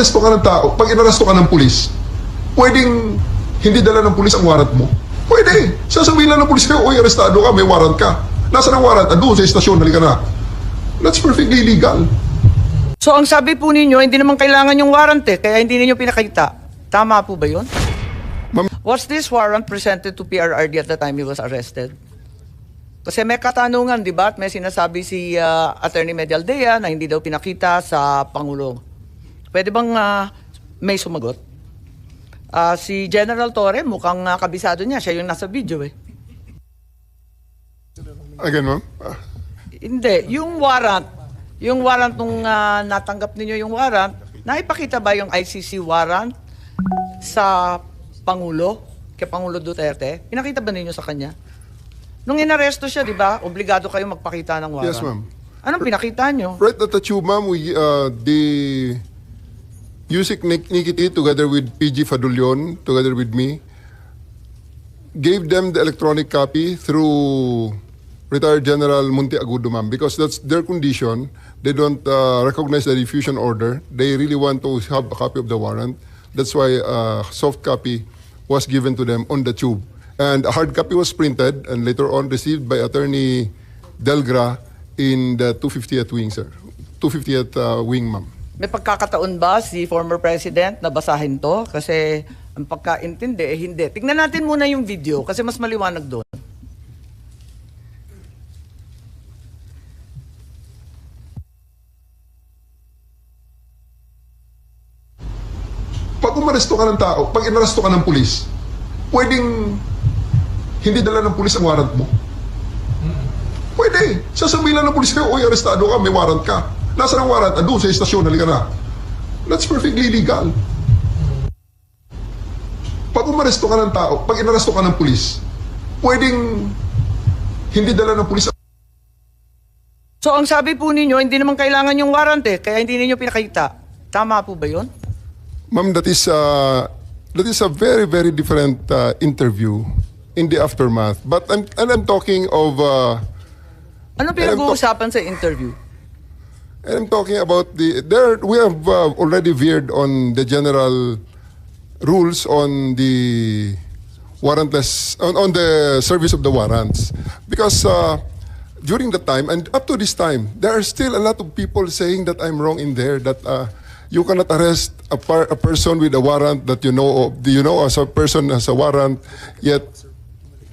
umaresto ka ng tao, pag inaresto ka ng pulis, pwedeng hindi dala ng pulis ang warrant mo? Pwede. Sasabihin lang ng pulis kayo, uy, arestado ka, may warrant ka. Nasaan ang warrant? Andun sa estasyon, halika na. That's perfectly legal. So ang sabi po ninyo, hindi naman kailangan yung warrant eh, kaya hindi ninyo pinakita. Tama po ba yun? Ma'am- Was this warrant presented to PRRD at the time he was arrested? Kasi may katanungan, di ba? At may sinasabi si ah, Attorney Medialdea na hindi daw pinakita sa Pangulo. Pwede bang ah, may sumagot? Ah, si General Torre, mukhang ah, kabisado niya. Siya yung nasa video eh. Again, ma'am? Ah, Hindi, yung warrant, yung warrant nung ah, natanggap ninyo yung warrant, naipakita ba yung ICC warrant sa Pangulo, kay Pangulo Duterte? Pinakita ba ninyo sa kanya? Nung inaresto siya, di ba, obligado kayo magpakita ng warrant. Yes, ma'am. Anong pinakita nyo? Right at the tube, ma'am, we, uh, the Yusik Nik- Nikiti, together with PG Fadulion, together with me, gave them the electronic copy through retired General Munti Agudo, ma'am, because that's their condition. They don't uh, recognize the diffusion order. They really want to have a copy of the warrant. That's why a soft copy was given to them on the tube. And a hard copy was printed and later on received by Attorney Delgra in the 250th wing, sir. 250th uh, wing, ma'am. May pagkakataon ba si former president na basahin to? Kasi ang pagkaintindi, eh hindi. Tingnan natin muna yung video kasi mas maliwanag doon. Pag umaresto ka ng tao, pag inaresto ka ng pulis, pwedeng hindi dala ng pulis ang warrant mo? Pwede. Sasabihin lang ng pulis kayo, uy, arestado ka, may warrant ka. Nasaan ang warrant? Andun sa estasyon, halika na. That's perfectly legal. Pag umaresto ka ng tao, pag inaresto ka ng pulis, pwedeng hindi dala ng pulis So ang sabi po ninyo, hindi naman kailangan yung warrant eh, kaya hindi ninyo pinakita. Tama po ba yun? Ma'am, that is uh, that is a very very different uh, interview in the aftermath. But I'm and I'm talking of uh, Anong pinag-uusapan sa interview? And I'm talking about the there we have uh, already veered on the general rules on the warrantless on, on the service of the warrants. Because uh, during the time and up to this time there are still a lot of people saying that I'm wrong in there that uh, you cannot arrest a, par- a person with a warrant that you know of you know as a person has a warrant yet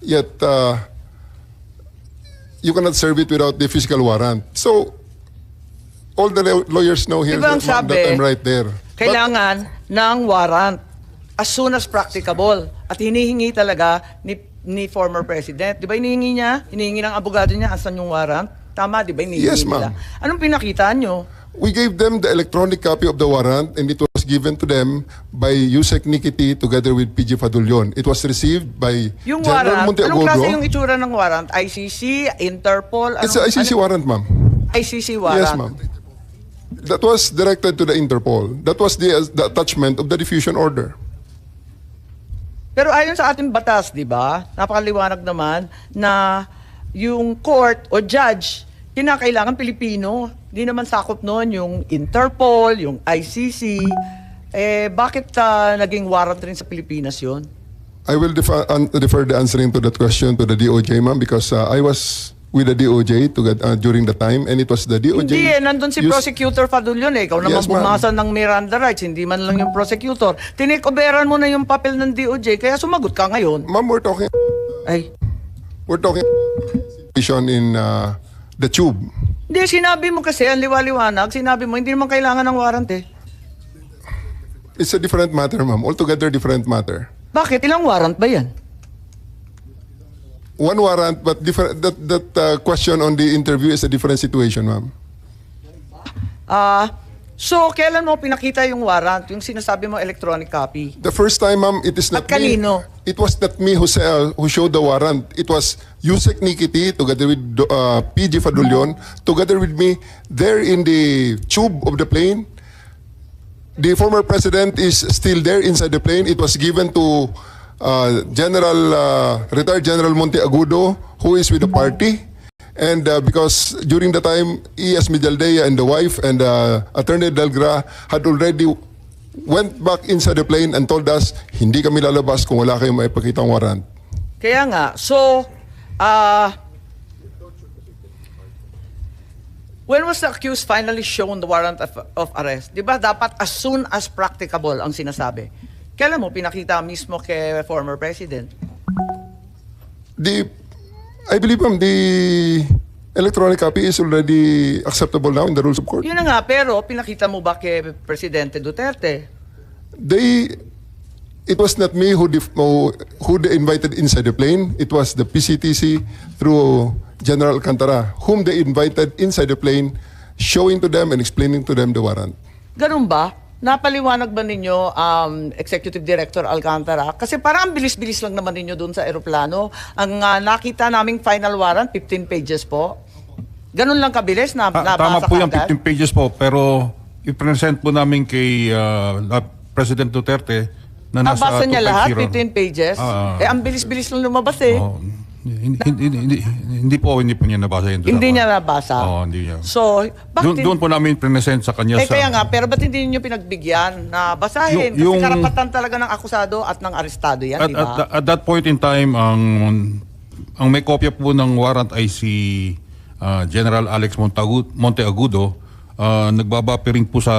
yet uh, you cannot serve it without the physical warrant. So all the law- lawyers know here Di ba ang that, sabi, that I'm right there But- Kailangan ng warrant as soon as practicable. At hinihingi talaga ni, ni former president. Di ba hinihingi niya? Hinihingi ng abogado niya asan yung warrant? Tama, di ba? Hinihingi Yes, nila. ma'am. Anong pinakita nyo? We gave them the electronic copy of the warrant and it was given to them by Yusek Nikiti together with PG Fadulion. It was received by Yung General warrant, anong klase yung Monteagudo. itsura ng warrant? ICC, Interpol? It's a anong- ICC ano- warrant, ma'am. ICC warrant. Yes, ma'am. That was directed to the Interpol. That was the, the attachment of the diffusion order. Pero ayon sa ating batas, di ba, napakaliwanag naman na yung court o judge, kinakailangan Pilipino. Di naman sakop noon yung Interpol, yung ICC. Eh, bakit ah, naging warrant rin sa Pilipinas yon? I will defer, un- defer the answering to that question to the DOJ, ma'am, because uh, I was with the DOJ to get, uh, during the time and it was the DOJ. Hindi eh, nandun si used- Prosecutor Fadulyon eh. Ikaw naman Yes, bumasa ng Miranda rights, hindi man lang yung prosecutor. Tinikoberan mo na yung papel ng DOJ, kaya sumagot ka ngayon. Ma'am, we're talking Ay, we're talking situation in uh, the tube. hindi, sinabi mo kasi, ang liwaliwanag, sinabi mo, hindi naman kailangan ng warrant eh. It's a different matter, ma'am. Altogether different matter. Bakit? Ilang warrant ba yan? One warrant, but different. That that uh, question on the interview is a different situation, ma'am. Ah, so kailan mo pinakita yung warrant, yung sinasabi mo electronic copy? The first time, ma'am, it is not At kanino? me. It was not me who, sa- who showed the warrant. It was Yusek Nikiti together with uh, PG Fadulion, together with me there in the tube of the plane. The former president is still there inside the plane. It was given to uh, General uh, retired General Monteagudo, who is with the party. And uh, because during the time, E.S. Mijaldea and the wife and uh, Attorney Delgra had already went back inside the plane and told us, hindi kami lalabas kung wala kayong maipakitang warrant. Kaya nga, so, ah, when was the accused finally shown the warrant of, of arrest? Di ba dapat as soon as practicable ang sinasabi? Kailan mo pinakita mismo kay former president? The, I believe, ma'am, the electronic copy is already acceptable now in the rules of court. Yun na nga, pero pinakita mo ba kay Presidente Duterte? They, it was not me who, def, who, who they invited inside the plane. It was the PCTC through General Alcantara, whom they invited inside the plane, showing to them and explaining to them the warrant. Ganun ba? Napaliwanag ba ninyo, um, Executive Director Alcantara? Kasi parang ang bilis-bilis lang naman ninyo doon sa eroplano. Ang ah, nakita naming final warrant, 15 pages po. Ganun lang kabilis na Ta- nabasa tama po yung kaagad? 15 pages po, pero i-present po namin kay uh, uh, President Duterte na nasa Nabasa niya lahat, 15 250. pages? Ah. eh, ang bilis-bilis lang lumabas eh. Oh, hindi, hindi, hindi, hindi po, hindi po niya nabasa yun. Hindi niya nabasa. Oo, hindi niya. So, bakit Doon, doon po namin present sa kanya Eh sa... kaya nga, pero ba't hindi niyo pinagbigyan na basahin? Yung- Kasi yung- karapatan talaga ng akusado at ng arestado yan, at, di ba? at, at that point in time, ang ang may kopya po ng warrant ay si ah, General Alex Montagu- Monteagudo. Ah, nagbabapiring po sa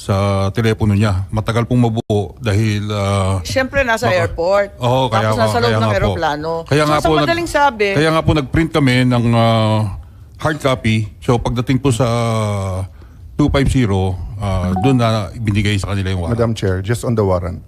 sa telepono niya. Matagal pong mabuo dahil ah, Siyempre, nasa Baka- airport. Oo, kaya Tapos nasa nga- loob kaya ng nga po. aeroplano. Kaya so, nga sa po, nag- madaling sabi, Kaya nga po nag-print kami ng ah, hard copy. So pagdating po sa 250, ah, doon na binigay sa kanila yung warrant. Madam Chair, just on the warrant.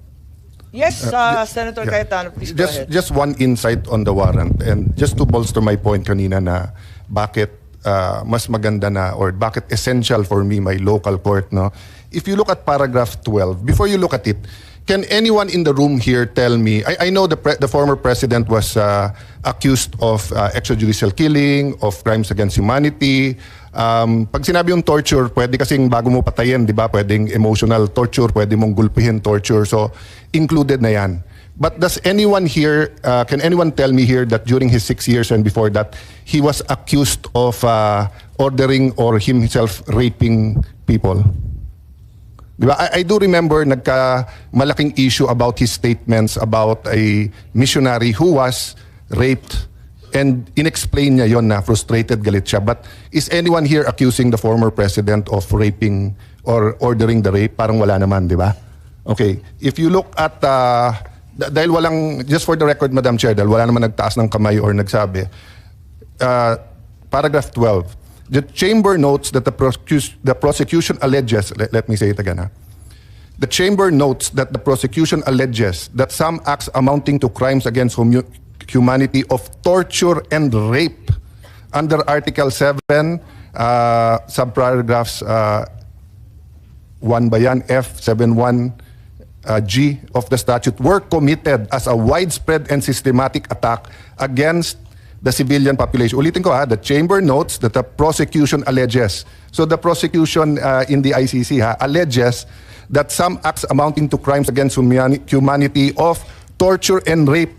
yes, uh, Senator Cayetano, please go Just ahead. just one insight on the warrant and just to bolster my point kanina na bakit uh, mas maganda na or bakit essential for me my local court no. If you look at paragraph 12, before you look at it, can anyone in the room here tell me I, I know the the former president was uh, accused of uh, extrajudicial killing, of crimes against humanity. Um, pag sinabi yung torture, pwede kasing bago mo patayin, di ba? Pwedeng emotional torture, pwede mong gulpihin torture. So, included na yan. But does anyone here, uh, can anyone tell me here that during his six years and before that, he was accused of uh, ordering or himself raping people? Di ba? I, I do remember nagka malaking issue about his statements about a missionary who was raped and inexplain niya yon na frustrated galit siya. But is anyone here accusing the former president of raping or ordering the rape? Parang wala naman, di ba? Okay. If you look at, uh, dahil walang, just for the record, Madam Chair, dahil wala naman nagtaas ng kamay or nagsabi, uh, paragraph 12. The chamber notes that the, prosecus- the prosecution alleges, let, let me say it again. Ha? The chamber notes that the prosecution alleges that some acts amounting to crimes against hum- humanity of torture and rape under Article 7, uh, subparagraphs uh, 1 ba yan? F, 71, uh, G of the statute were committed as a widespread and systematic attack against the civilian population. Ulitin ko ha, the chamber notes that the prosecution alleges. So the prosecution uh, in the ICC ha, alleges that some acts amounting to crimes against humani- humanity of torture and rape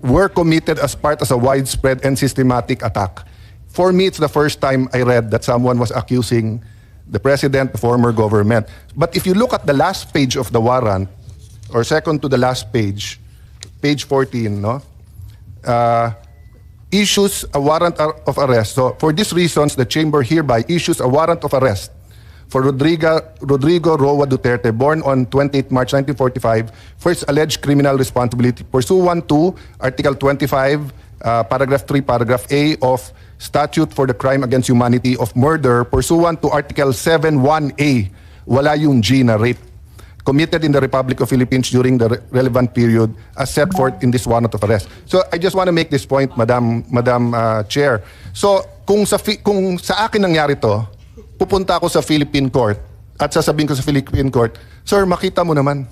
were committed as part of a widespread and systematic attack. For me, it's the first time I read that someone was accusing the president, the former government. But if you look at the last page of the warrant, or second to the last page, page 14, no? Uh, issues a warrant of arrest. So for these reasons, the chamber hereby issues a warrant of arrest for Rodrigo, Rodrigo Roa Duterte, born on 28 March 1945, for his alleged criminal responsibility pursuant to Article 25, uh, Paragraph 3, Paragraph A of Statute for the Crime Against Humanity of Murder, pursuant to Article 7.1A, wala yung G na rape, committed in the Republic of Philippines during the re- relevant period as set forth in this warrant of arrest. So I just want to make this point, Madam Madam uh, Chair. So kung sa kung sa akin nangyari to, pupunta ako sa Philippine Court at sasabihin ko sa Philippine Court, Sir, makita mo naman,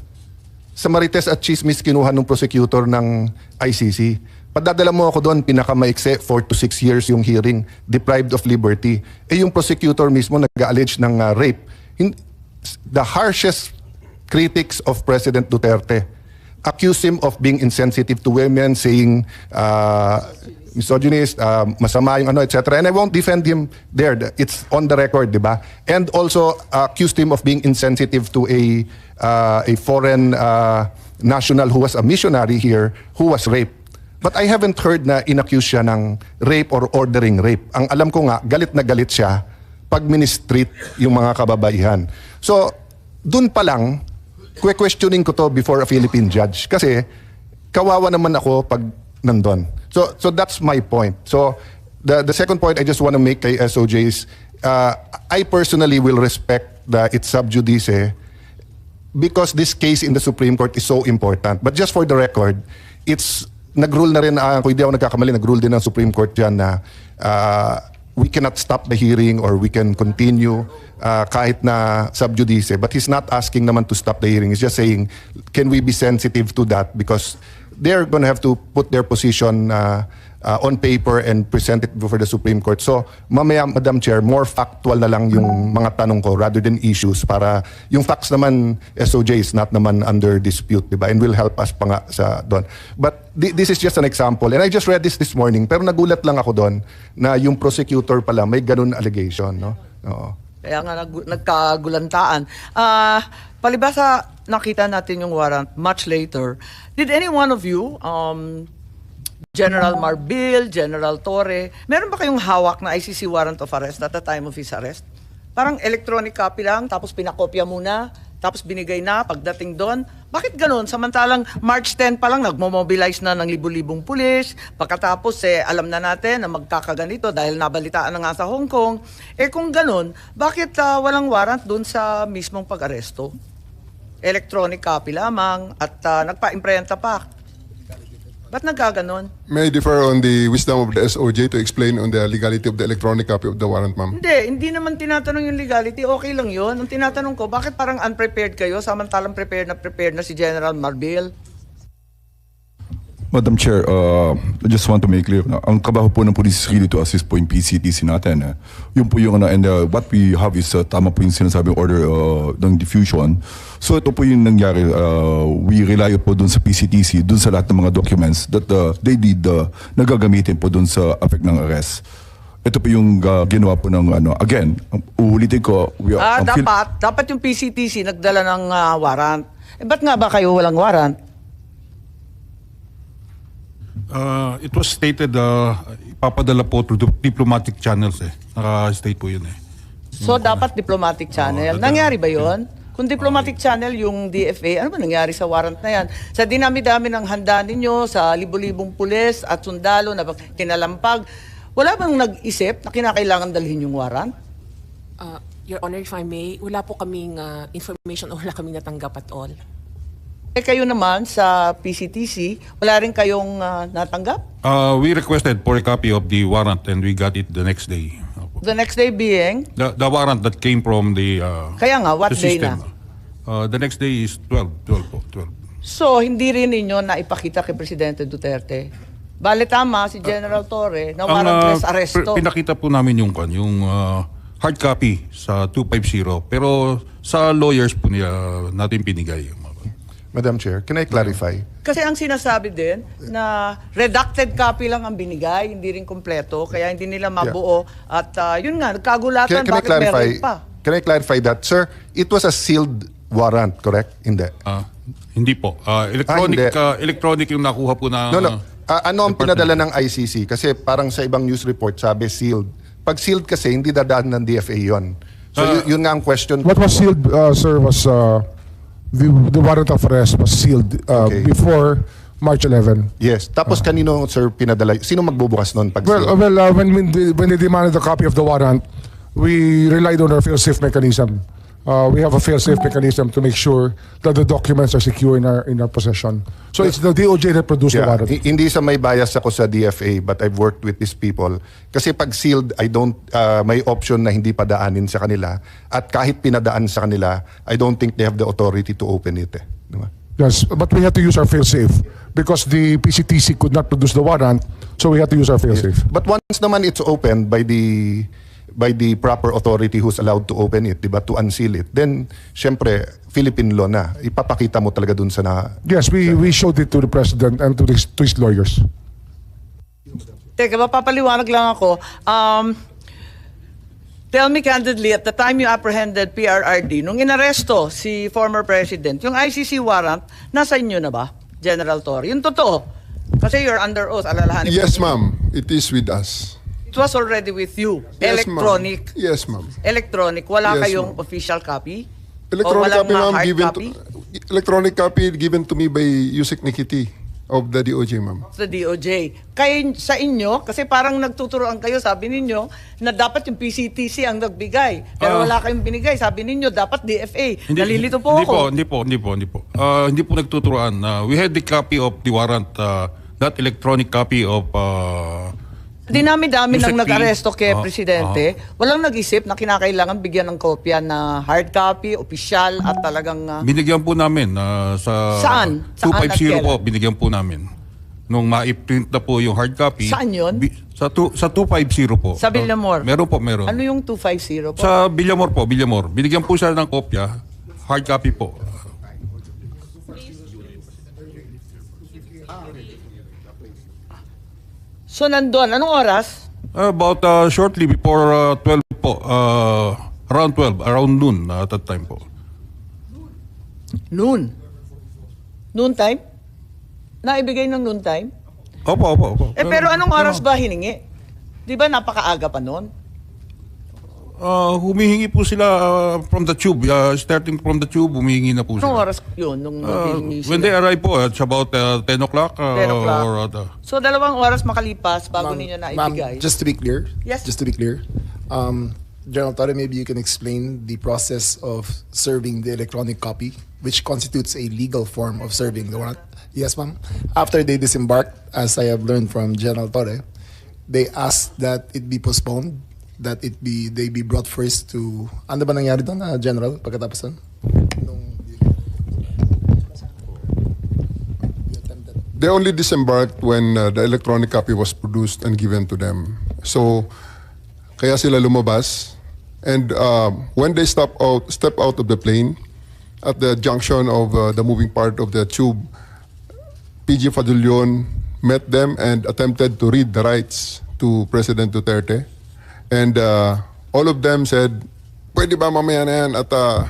sa Marites at Chismis kinuha ng prosecutor ng ICC. Padadala mo ako doon, pinakamaikse, 4 to 6 years yung hearing, deprived of liberty. Eh yung prosecutor mismo nag-allege ng uh, rape. The harshest critics of President Duterte accused him of being insensitive to women, saying uh, misogynist, uh, masama yung ano, etc. And I won't defend him there. It's on the record, di ba? And also uh, accused him of being insensitive to a uh, a foreign uh, national who was a missionary here who was raped. But I haven't heard na inaccuse siya ng rape or ordering rape. Ang alam ko nga, galit na galit siya pag ministreat yung mga kababaihan. So, dun pa lang, questioning ko to before a Philippine judge. Kasi, kawawa naman ako pag nandun. So, so that's my point. So, the, the second point I just want to make kay SOJ is, uh, I personally will respect the it's sub judice because this case in the Supreme Court is so important. But just for the record, it's nag-rule na rin, uh, kung hindi ako nagkakamali, nag-rule din ng Supreme Court dyan na uh, we cannot stop the hearing or we can continue uh, kahit na sub judice. But he's not asking naman to stop the hearing. He's just saying, can we be sensitive to that? Because they're going to have to put their position uh, uh, on paper and present it before the Supreme Court. So, mamaya, Madam Chair, more factual na lang yung mga tanong ko rather than issues para yung facts naman, SOJ is not naman under dispute, di ba? And will help us pa nga sa doon. But thi- this is just an example. And I just read this this morning, pero nagulat lang ako doon na yung prosecutor pala may ganun allegation, no? Oo. Kaya nga nag, nagkagulantaan. Ah, palibasa nakita natin yung warrant much later. Did any one of you, um, General Marbil, General Torre, meron ba kayong hawak na ICC warrant of arrest at the time of his arrest? Parang electronic copy lang, tapos pinakopya muna, tapos binigay na pagdating doon. Bakit ganun? Samantalang March 10 pa lang nagmo-mobilize na ng libu-libong pulis. Pagkatapos eh alam na natin na magkakaganito dahil nabalitaan na nga sa Hong Kong. Eh kung ganun, bakit ah, walang warrant doon sa mismong pag-aresto? Electronic copy lamang at ah, nagpa-imprenta pa. Ba't nagkaganon? May I differ on the wisdom of the SOJ to explain on the legality of the electronic copy of the warrant, ma'am? Hindi, hindi naman tinatanong yung legality. Okay lang yun. Ang tinatanong ko, bakit parang unprepared kayo samantalang prepared na prepared na si General Marbil? Madam Chair, uh, I just want to make clear na ang kabaho po ng police is really to assist po yung PCTC natin. Eh. Yun po yung ano, and uh, what we have is uh, tama po yung sinasabing order uh, ng diffusion. So ito po yung nangyari. Uh, we rely po dun sa PCTC, dun sa lahat ng mga documents that uh, they did uh, nagagamitin po dun sa effect ng arrest. Ito po yung uh, ginawa po ng ano. Again, uulitin ko. We are, Ah, dapat, dapat yung PCTC nagdala ng ah, warrant. Eh, ba't nga ba kayo walang warrant? Uh, it was stated, uh, ipapadala po through the diplomatic channels eh. Naka-state po yun eh. So, dapat diplomatic channel. Oo, nangyari ba yon? Kung diplomatic channel yung DFA, ano ba nangyari sa warrant na yan? Sa dinami-dami ng handa ninyo, sa libu-libong pulis at sundalo na kinalampag, wala bang nag-isip na kinakailangan dalhin yung warrant? Uh, Your Honor, if I may, wala po kaming uh, information o wala kaming natanggap at all. Eh kayo naman sa PCTC, wala rin kayong ah, natanggap? Uh, we requested for a copy of the warrant and we got it the next day. The next day being, The, the warrant that came from the, uh, Kaya nga, what day system. na? Uh, the next day is 12, 12 po, 12. So, hindi rin ninyo na ipakita kay Presidente Duterte. Bale tama si General Torre na Ang, warrantless uh, arresto. pr- pinakita po namin yung, kan, yung uh, hard copy sa 250 pero sa lawyers po niya natin pinigay. Madam Chair, can I clarify? Kasi ang sinasabi din na redacted copy lang ang binigay, hindi rin kompleto, kaya hindi nila mabuo. At uh, yun nga, nagkagulatan Can, can I bakit clarify? meron pa. Can I clarify that, sir? It was a sealed warrant, correct? Hindi. Ah, hindi po. Ah, electronic Ah, hindi. ah, electronic yung nakuha po na No, no. Ah, ano ang department. pinadala ng ICC? Kasi parang sa ibang news report sabi sealed. Pag sealed kasi, hindi dadaan ng DFA yon. So Ah. yun, yun nga ang question. What was sealed, uh, sir, was uh, the, the warrant of arrest was sealed uh, Okay. before March 11. Yes. Tapos kanino, sir, pinadala? Sino magbubukas noon pag Well, uh, well, uh, when when they, when they demanded a copy of the warrant, we relied on our fail-safe mechanism. Uh, we have a fail-safe mechanism to make sure that the documents are secure in our in our possession. So it's the DOJ that produced the Yeah. warrant. Hi- Hindi sa may bias ako sa DFA but I've worked with these people. Kasi pag sealed, I don't, uh, may option na hindi padaanin sa kanila. At kahit pinadaan sa kanila, I don't think they have the authority to open it. Eh. Di ba? Yes, but we had to use our fail-safe because the PCTC could not produce the warrant, so we had to use our fail-safe. But once naman it's opened by the by the proper authority who's allowed to open it, di ba, to unseal it, then, syempre, Philippine law na. Ipapakita mo talaga dun sa na... Yes, we, we showed it to the president and to, his to his lawyers. Teka, mapapaliwanag lang ako. Um, tell me candidly, at the time you apprehended PRRD, nung inaresto si former president, yung ICC warrant, nasa inyo na ba, General Torre? Yung totoo. Kasi you're under oath, alalahanin. Yes, ma'am. It is with us. It was already with you. Yes, ma'am. Electronic. Yes, ma'am. Electronic. Wala Yes, kayong ma'am. official copy? o Electronic walang copy, mga ma'am, hard given copy? to, electronic copy given to me by Yusek Nikiti of the DOJ, ma'am. sa DOJ. Kaya sa inyo, kasi parang nagtuturoan kayo, sabi ninyo, na dapat yung PCTC ang nagbigay. Pero Ah. wala kayong binigay. Sabi ninyo, dapat DFA. Nalilito po hindi ako. Po, hindi po, hindi po, hindi po. Ah, hindi po nagtuturoan. Ah, we had the copy of the warrant, ah, that electronic copy of uh, Dinami-dami nang nag-aresto kay Ah, Presidente. Walang nag-isip na kinakailangan bigyan ng kopya na hard copy, opisyal, at talagang... ah, binigyan po namin ah, sa Saan? Saan at 250 po, binigyan po namin. Nung ma-print na po yung hard copy. Saan yun? bi- sa, tu- sa 250 po. Sa Villamor? meron po, meron. ano yung 250 po? Sa Villamor po, Villamor. Binigyan po siya ng kopya, hard copy po. So nandun, anong oras? About uh, shortly before uh, 12 po, uh, around 12, around noon uh, at that time po. Noon. Noon time? Naibigay ng noon time? Opo, opo, opo. Eh pero anong oras ba hiningi? Di ba napakaaga pa noon? Uh, humihingi po sila uh, from the tube. Uh, starting from the tube, humihingi na po Anong sila. oras yun nung Uh, when they arrive po, it's about uh, 10 o'clock. Uh, 10 o'clock. Or, uh, So dalawang oras makalipas bago Ma'am- ninyo ma'am, naibigay. just to be clear, Yes. just to be clear, um, General Torre, maybe you can explain the process of serving the electronic copy, which constitutes a legal form of serving the warrant. Yes, ma'am. After they disembarked, as I have learned from General Torre, they asked that it be postponed, that it be they be brought first to. Ano ba nangyari doon, ah, General, pagkatapos doon? They only disembarked when uh, the electronic copy was produced and given to them. So, kaya sila lumabas. And um, when they step out, step out of the plane, at the junction of uh, the moving part of the tube, PG Fadulyon met them and attempted to read the rights to President Duterte. And uh, all of them said, pwede ba mamaya na yan at uh,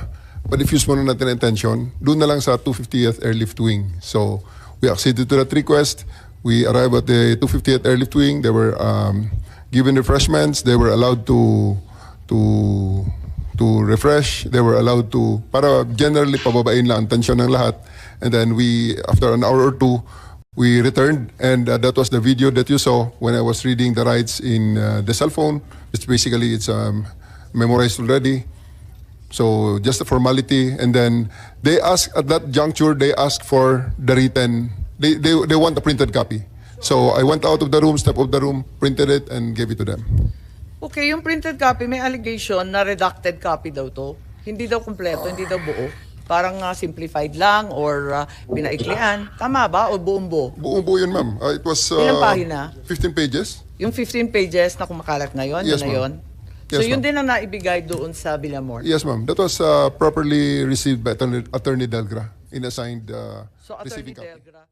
pa-diffuse muna natin ang attention. Doon na lang sa 250th Airlift Wing. So we acceded to that request. We arrived at the 250th Airlift Wing. They were um, given refreshments. They were allowed to to to refresh. They were allowed to, para generally pababain lang ang tension ng lahat. And then we, after an hour or two, we returned and uh, that was the video that you saw when I was reading the rights in uh, the cell phone. It's basically, it's um, memorized already. So just a formality. And then they ask at that juncture, they ask for the written, they, they, they want a printed copy. So I went out of the room, stepped out of the room, printed it, and gave it to them. Okay, yung printed copy, may allegation na redacted copy daw to. Hindi daw kumpleto, hindi daw buo. Parang ah, simplified lang or uh, pinaiklian. Tama ba? O buong buo? Buong buo yun, ma'am. Uh, it was uh, Ilang pahina? 15 pages. Yung 15 pages na kumakalat ngayon, Yes, yun na yun? ma'am. So Yes, yun din ang naibigay doon sa Villamor. Yes, ma'am. That was uh, properly received by Attorney, Attorney Delgra in assigned uh, So Attorney receiving copy. Delgra.